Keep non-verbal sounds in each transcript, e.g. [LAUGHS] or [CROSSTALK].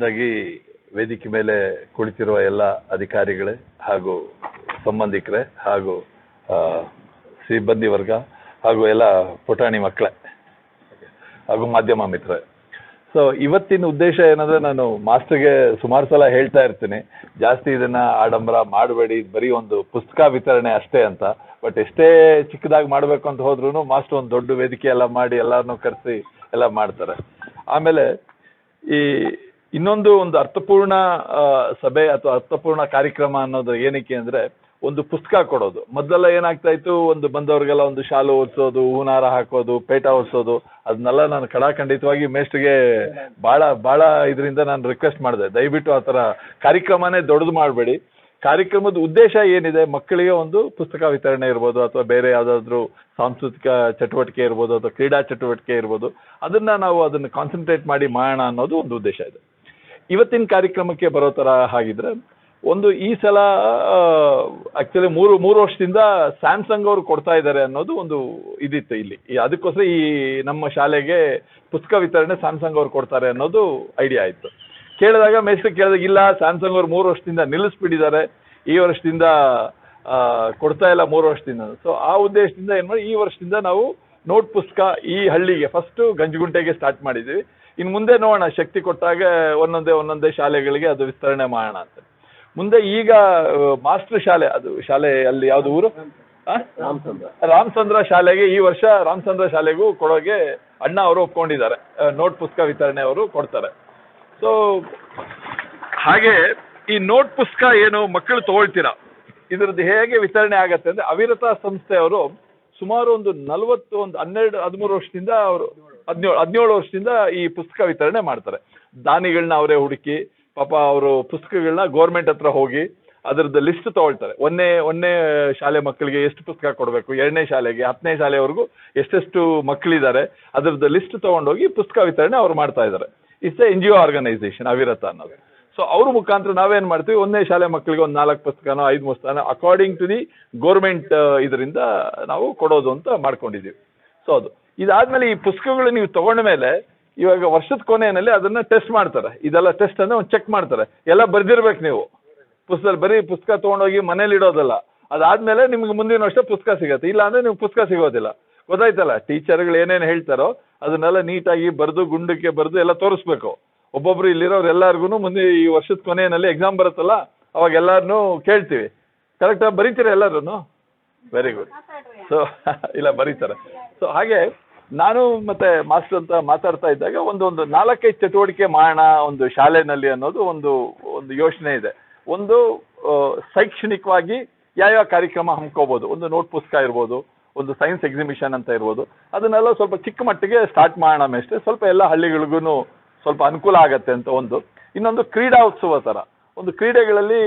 ಮೊದಲನೇದಾಗಿ ವೇದಿಕೆ ಮೇಲೆ ಕುಳಿತಿರುವ ಎಲ್ಲ ಅಧಿಕಾರಿಗಳೇ ಹಾಗೂ ಸಂಬಂಧಿಕರೇ ಹಾಗೂ ಸಿಬ್ಬಂದಿ ವರ್ಗ ಹಾಗೂ ಎಲ್ಲ ಪುಟಾಣಿ ಮಕ್ಕಳೇ ಹಾಗೂ ಮಾಧ್ಯಮ ಮಿತ್ರರೇ. ಸೊ ಇವತ್ತಿನ ಉದ್ದೇಶ ಏನಂದ್ರೆ ನಾನು ಮಾಸ್ಟರ್ಗೆ ಸುಮಾರು ಸಲ ಹೇಳ್ತಾ ಇರ್ತೀನಿ. ಜಾಸ್ತಿ ಇದನ್ನ ಆಡಂಬರ ಮಾಡಬೇಡಿ ಬರೀ ಒಂದು ಪುಸ್ತಕ ವಿತರಣೆ ಅಷ್ಟೇ ಅಂತ. ಬಟ್ ಎಷ್ಟೇ ಚಿಕ್ಕದಾಗಿ ಮಾಡಬೇಕು ಅಂತ ಹೋದ್ರೂ ಮಾಸ್ಟರ್ ಒಂದು ದೊಡ್ಡ ವೇದಿಕೆ ಎಲ್ಲ ಮಾಡಿ ಎಲ್ಲರನ್ನೂ ಕರೆಸಿ ಎಲ್ಲ ಮಾಡ್ತಾರೆ. ಆಮೇಲೆ ಈ ಇನ್ನೊಂದು ಒಂದು ಅರ್ಥಪೂರ್ಣ ಸಭೆ ಅಥವಾ ಅರ್ಥಪೂರ್ಣ ಕಾರ್ಯಕ್ರಮ ಅನ್ನೋದು ಏನಕ್ಕೆ ಅಂದ್ರೆ ಒಂದು ಪುಸ್ತಕ ಕೊಡೋದು. ಮೊದಲೆಲ್ಲ ಏನಾಗ್ತಾ ಇತ್ತು? ಒಂದು ಬಂದವರಿಗೆಲ್ಲ ಒಂದು ಶಾಲು ಓದಿಸೋದು ಹೂನಾರ ಹಾಕೋದು, ಪೇಟ ಓದಿಸೋದು ಅದನ್ನೆಲ್ಲ ನಾನು ಕಡಾಖಂಡಿತವಾಗಿ ಮೇಸ್ಟ್ರಿಗೆ ಭಾಳ ಭಾಳ ಇದರಿಂದ ನಾನು ರಿಕ್ವೆಸ್ಟ್ ಮಾಡಿದೆ. ದಯವಿಟ್ಟು ಆ ಥರ ಕಾರ್ಯಕ್ರಮನೇ ದೊಡ್ಡದು ಮಾಡಬೇಡಿ. ಕಾರ್ಯಕ್ರಮದ ಉದ್ದೇಶ ಏನಿದೆ? ಮಕ್ಕಳಿಗೆ ಒಂದು ಪುಸ್ತಕ ವಿತರಣೆ ಇರ್ಬೋದು ಅಥವಾ ಬೇರೆ ಯಾವುದಾದ್ರೂ ಸಾಂಸ್ಕೃತಿಕ ಚಟುವಟಿಕೆ ಇರ್ಬೋದು ಅಥವಾ ಕ್ರೀಡಾ ಚಟುವಟಿಕೆ ಇರ್ಬೋದು. ಅದನ್ನ ನಾವು ಅದನ್ನ ಕಾನ್ಸಂಟ್ರೇಟ್ ಮಾಡಿ ಮಾಡೋಣ ಅನ್ನೋದು ಒಂದು ಉದ್ದೇಶ ಇದೆ. ಇವತ್ತಿನ ಕಾರ್ಯಕ್ರಮಕ್ಕೆ ಬರೋ ಥರ ಹಾಗಿದ್ರೆ ಒಂದು ಈ ಸಲ ಆಕ್ಚುಲಿ ಮೂರು ಮೂರು ವರ್ಷದಿಂದ ಸ್ಯಾಮ್ಸಂಗ್ ಅವರು ಕೊಡ್ತಾ ಇದ್ದಾರೆ ಅನ್ನೋದು ಒಂದು ಇದಿತ್ತು ಇಲ್ಲಿ. ಅದಕ್ಕೋಸ್ಕರ ಈ ನಮ್ಮ ಶಾಲೆಗೆ ಪುಸ್ತಕ ವಿತರಣೆ ಸ್ಯಾಮ್ಸಂಗ್ ಅವ್ರು ಕೊಡ್ತಾರೆ ಅನ್ನೋದು ಐಡಿಯಾ ಆಯಿತು ಕೇಳಿದಾಗ ಮೇಸ್ಟ್ರಿ ಕೇಳಿದಾಗ, ಇಲ್ಲ ಸ್ಯಾಮ್ಸಂಗ್ ಅವ್ರು ಮೂರು ವರ್ಷದಿಂದ ನಿಲ್ಲಿಸ್ಬಿಟ್ಟಿದ್ದಾರೆ. ಈ ವರ್ಷದಿಂದ ಕೊಡ್ತಾ ಇಲ್ಲ ಮೂರು ವರ್ಷದಿಂದ. ಸೊ ಆ ಉದ್ದೇಶದಿಂದ ಏನು ಮಾಡಿ, ಈ ವರ್ಷದಿಂದ ನಾವು ನೋಟ್ ಪುಸ್ತಕ ಈ ಹಳ್ಳಿಗೆ ಫಸ್ಟು ಗಂಜಗುಂಟೆಗೆ ಸ್ಟಾರ್ಟ್ ಮಾಡಿದ್ದೀವಿ. ಇನ್ನು ಮುಂದೆ ನೋಡೋಣ ಶಕ್ತಿ ಕೊಟ್ಟಾಗ ಒಂದೊಂದೇ ಒಂದೊಂದೇ ಶಾಲೆಗಳಿಗೆ ಅದು ವಿಸ್ತರಣೆ ಮಾಡೋಣ ಅಂತ. ಮುಂದೆ ಈಗ ಮಾಸ್ಟರ್ ಶಾಲೆ ಅದು ಶಾಲೆ ಅಲ್ಲಿ ಯಾವ್ದು ಊರು? ರಾಮಚಂದ್ರ. ಶಾಲೆಗೆ ಈ ವರ್ಷ ರಾಮಚಂದ್ರ ಶಾಲೆಗೂ ಕೊಡೋಗೆ ಅಣ್ಣ ಅವರು ಒಪ್ಕೊಂಡಿದ್ದಾರೆ. ನೋಟ್ ಪುಸ್ತಕ ವಿತರಣೆ ಅವರು ಕೊಡ್ತಾರೆ. ಸೊ ಹಾಗೆ ಈ ನೋಟ್ ಪುಸ್ತಕ ಏನು ಮಕ್ಕಳು ತಗೊಳ್ತೀರಾ? ಇದ್ರದ್ದು ಹೇಗೆ ವಿತರಣೆ ಆಗತ್ತೆ ಅಂದ್ರೆ ಅವಿರತ ಸಂಸ್ಥೆಯವರು ಸುಮಾರು ಒಂದು ನಲವತ್ತು, ಒಂದು ಹನ್ನೆರಡು, ಹದಿಮೂರು ವರ್ಷದಿಂದ ಅವರು ಹದಿನೇಳು ಹದಿನೇಳು ವರ್ಷದಿಂದ ಈ ಪುಸ್ತಕ ವಿತರಣೆ ಮಾಡ್ತಾರೆ. ದಾನಿಗಳನ್ನ ಅವರೇ ಹುಡುಕಿ, ಪಾಪ ಅವರು ಪುಸ್ತಕಗಳನ್ನ ಗೌರ್ಮೆಂಟ್ ಹತ್ರ ಹೋಗಿ ಅದರದ್ದು ಲಿಸ್ಟ್ ತಗೊಳ್ತಾರೆ. ಒಂದನೇ ಒಂದನೇ ಶಾಲೆ ಮಕ್ಕಳಿಗೆ ಎಷ್ಟು ಪುಸ್ತಕ ಕೊಡಬೇಕು? ಎರಡನೇ ಶಾಲೆಗೆ, ಹತ್ತನೇ ಶಾಲೆವರೆಗೂ ಎಷ್ಟೆಷ್ಟು ಮಕ್ಕಳಿದ್ದಾರೆ? ಅದರದ್ದು ಲಿಸ್ಟ್ ತಗೊಂಡೋಗಿ ಪುಸ್ತಕ ವಿತರಣೆ ಅವ್ರು ಮಾಡ್ತಾ ಇದ್ದಾರೆ. It's N G O organisation Avirata ಅನ್ನೋದು. ಸೊ ಅವ್ರ ಮುಖಾಂತರ ನಾವೇನ್ ಮಾಡ್ತೀವಿ? ಒಂದನೇ ಶಾಲೆ ಮಕ್ಕಳಿಗೆ ಒಂದು ನಾಲ್ಕು ಪುಸ್ತಕನೋ, ಐದು ಪುಸ್ತಕನೋ ಅಕಾರ್ಡಿಂಗ್ ಟು ದಿ ಗೋರ್ಮೆಂಟ್ ಇದರಿಂದ ನಾವು ಕೊಡೋದು ಅಂತ ಮಾಡ್ಕೊಂಡಿದ್ದೀವಿ. ಸೊ ಅದು. ಇದಾದ್ಮೇಲೆ ಈ ಪುಸ್ತಕಗಳು ನೀವು ತಗೊಂಡ ಮೇಲೆ ಇವಾಗ ವರ್ಷದ ಕೊನೆಯಲ್ಲಿ ಅದನ್ನ ಟೆಸ್ಟ್ ಮಾಡ್ತಾರೆ. ಇದೆಲ್ಲ ಟೆಸ್ಟ್ ಅಂದ್ರೆ ಒಂದು ಚೆಕ್ ಮಾಡ್ತಾರೆ. ಎಲ್ಲ ಬರ್ದಿರ್ಬೇಕು ನೀವು. ಪುಸ್ತಕ ಬರೀ ಪುಸ್ತಕ ತಗೊಂಡೋಗಿ ಮನೇಲಿ ಇಡೋದಲ್ಲ. ಅದಾದ್ಮೇಲೆ ನಿಮ್ಗೆ ಮುಂದಿನ ವರ್ಷ ಪುಸ್ತಕ ಸಿಗತ್ತೆ. ಇಲ್ಲ ಅಂದ್ರೆ ನಿಮ್ಗೆ ಪುಸ್ತಕ ಸಿಗೋದಿಲ್ಲ. ಗೊತ್ತಾಯ್ತಲ್ಲ? ಟೀಚರ್ಗಳು ಏನೇನು ಹೇಳ್ತಾರೋ ಅದನ್ನೆಲ್ಲ ನೀಟಾಗಿ ಬರೆದು, ಗುಂಡಕ್ಕೆ ಬರೆದು ಎಲ್ಲ ತೋರಿಸ್ಬೇಕು. ಒಬ್ಬೊಬ್ರು ಇಲ್ಲಿರೋರು ಎಲ್ಲರಿಗೂ ಮುಂದೆ ಈ ವರ್ಷದ ಕೊನೆಯಲ್ಲಿ ಎಕ್ಸಾಮ್ ಬರುತ್ತಲ್ಲ, ಅವಾಗ ಎಲ್ಲರನ್ನೂ ಕೇಳ್ತೀವಿ. ಕರೆಕ್ಟಾಗಿ ಬರೀತೀರಾ ಎಲ್ಲರೂ ವೆರಿ ಗುಡ್ ಸೊ ಇಲ್ಲ, ಬರೀತಾರೆ. ಸೊ ಹಾಗೆ ನಾನು ಮತ್ತೆ ಮಾಸ್ಟರ್ ಅಂತ ಮಾತಾಡ್ತಾ ಇದ್ದಾಗ ಒಂದು ಒಂದು ನಾಲ್ಕೈದು ಚಟುವಟಿಕೆ ಮಾಡೋಣ ಒಂದು ಶಾಲೆನಲ್ಲಿ ಅನ್ನೋದು ಒಂದು ಒಂದು ಯೋಚನೆ ಇದೆ. ಒಂದು ಶೈಕ್ಷಣಿಕವಾಗಿ ಶೈಕ್ಷಣಿಕವಾಗಿ ಯಾವ ಕಾರ್ಯಕ್ರಮ ಹಮ್ಕೋಬೋದು? ಒಂದು ನೋಟ್ ಪುಸ್ತಕ ಇರ್ಬೋದು, ಒಂದು ಸೈನ್ಸ್ ಎಕ್ಸಿಬಿಷನ್ ಅಂತ ಇರ್ಬೋದು. ಅದನ್ನೆಲ್ಲ ಸ್ವಲ್ಪ ಚಿಕ್ಕ ಮಟ್ಟಿಗೆ ಸ್ಟಾರ್ಟ್ ಮಾಡೋಣ ಅಷ್ಟೇ. ಸ್ವಲ್ಪ ಎಲ್ಲ ಹಳ್ಳಿಗಳಿಗೂ ಸ್ವಲ್ಪ ಅನುಕೂಲ ಆಗತ್ತೆ ಅಂತ ಒಂದು. ಇನ್ನೊಂದು ಕ್ರೀಡಾ ಉತ್ಸವ ಥರ ಒಂದು ಕ್ರೀಡೆಗಳಲ್ಲಿ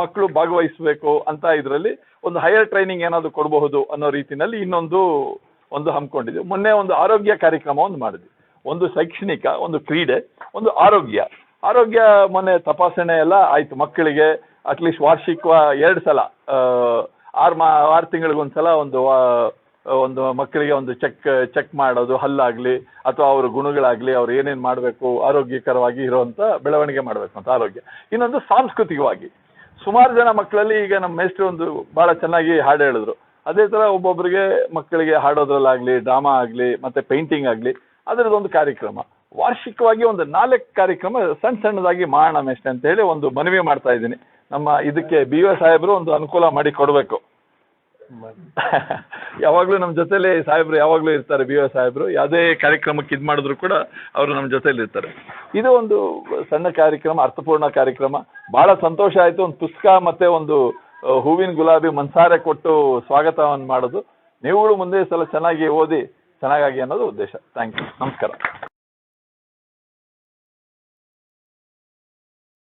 ಮಕ್ಕಳು ಭಾಗವಹಿಸಬೇಕು ಅಂತ ಇದರಲ್ಲಿ ಒಂದು ಹೈಯರ್ ಟ್ರೈನಿಂಗ್ ಏನಾದರೂ ಕೊಡಬಹುದು ಅನ್ನೋ ರೀತಿನಲ್ಲಿ ಇನ್ನೊಂದು, ಒಂದು ಹಮ್ಮಿಕೊಂಡಿದ್ದೀವಿ ಮೊನ್ನೆ ಒಂದು ಆರೋಗ್ಯ ಕಾರ್ಯಕ್ರಮ ಒಂದು ಮಾಡಿದ್ವಿ. ಒಂದು ಶೈಕ್ಷಣಿಕ, ಒಂದು ಕ್ರೀಡೆ, ಒಂದು ಆರೋಗ್ಯ. ಆರೋಗ್ಯ ಮೊನ್ನೆ ತಪಾಸಣೆ ಎಲ್ಲ ಆಯ್ತು ಮಕ್ಕಳಿಗೆ. ಅಟ್ಲೀಸ್ಟ್ ವಾರ್ಷಿಕ ಎರಡು ಸಲ ಆರು ಮಾ, ಆರು ತಿಂಗಳಿಗೊಂದ್ಸಲ ಒಂದು ಒಂದು ಮಕ್ಕಳಿಗೆ ಒಂದು ಚೆಕ್ ಚೆಕ್ ಮಾಡೋದು, ಹಲ್ಲಾಗ್ಲಿ ಅಥವಾ ಅವ್ರ ಗುಣಗಳಾಗ್ಲಿ ಅವ್ರು ಏನೇನು ಮಾಡಬೇಕು, ಆರೋಗ್ಯಕರವಾಗಿ ಇರುವಂತ ಬೆಳವಣಿಗೆ ಮಾಡಬೇಕು ಅಂತ ಆರೋಗ್ಯ. ಇನ್ನೊಂದು ಸಾಂಸ್ಕೃತಿಕವಾಗಿ. ಸುಮಾರು ಜನ ಮಕ್ಕಳಲ್ಲಿ ಈಗ ನಮ್ಮ ಮೇಸ್ಟ್ರು ಒಂದು ಭಾಳ ಚೆನ್ನಾಗಿ ಹಾಡು ಹೇಳಿದ್ರು. ಅದೇ ಥರ ಒಬ್ಬೊಬ್ಬರಿಗೆ ಮಕ್ಕಳಿಗೆ ಹಾಡೋದ್ರಲ್ಲಾಗಲಿ ಡ್ರಾಮಾ ಆಗಲಿ, ಮತ್ತು ಪೇಂಟಿಂಗ್ ಆಗಲಿ ಅದರದ್ದೊಂದು ಕಾರ್ಯಕ್ರಮ. ವಾರ್ಷಿಕವಾಗಿ ಒಂದು ನಾಲ್ಕು ಕಾರ್ಯಕ್ರಮ ಸಣ್ಣ ಸಣ್ಣದಾಗಿ ಮಾಡೋಣ ಮೇಸ್ಟ್ ಅಂತ ಹೇಳಿ ಒಂದು ಮನವಿ ಮಾಡ್ತಾ ಇದ್ದೀನಿ. ನಮ್ಮ ಇದಕ್ಕೆ ಬಿ ಸಾಹೇಬರು ಒಂದು ಅನುಕೂಲ ಮಾಡಿ ಕೊಡಬೇಕು. [LAUGHS] ಯಾವಾಗಲೂ ನಮ್ಮ ಜೊತೆಲಿ ಸಾಹೇಬ್ರು ಯಾವಾಗಲೂ ಇರ್ತಾರೆ ಬಿ ಓ ಸಾಹೇಬ್ರು. ಯಾವುದೇ ಕಾರ್ಯಕ್ರಮಕ್ಕೆ ಇದು ಮಾಡಿದ್ರು ಕೂಡ ಅವರು ನಮ್ಮ ಜೊತೆಲಿ ಇರ್ತಾರೆ. ಇದು ಒಂದು ಸಣ್ಣ ಕಾರ್ಯಕ್ರಮ, ಅರ್ಥಪೂರ್ಣ ಕಾರ್ಯಕ್ರಮ. ಬಹಳ ಸಂತೋಷ ಆಯಿತು. ಒಂದು ಪುಸ್ತಕ ಮತ್ತೆ ಒಂದು ಹೂವಿನ ಗುಲಾಬಿ ಮನ್ಸಾರೆ ಕೊಟ್ಟು ಸ್ವಾಗತವನ್ನು ಮಾಡೋದು. ನೀವುಗಳು ಮುಂದೆ ಸಲ ಚೆನ್ನಾಗಿ ಓದಿ, ಚೆನ್ನಾಗಾಗಿ ಅನ್ನೋದು ಉದ್ದೇಶ. ಥ್ಯಾಂಕ್ ಯು ನಮಸ್ಕಾರ.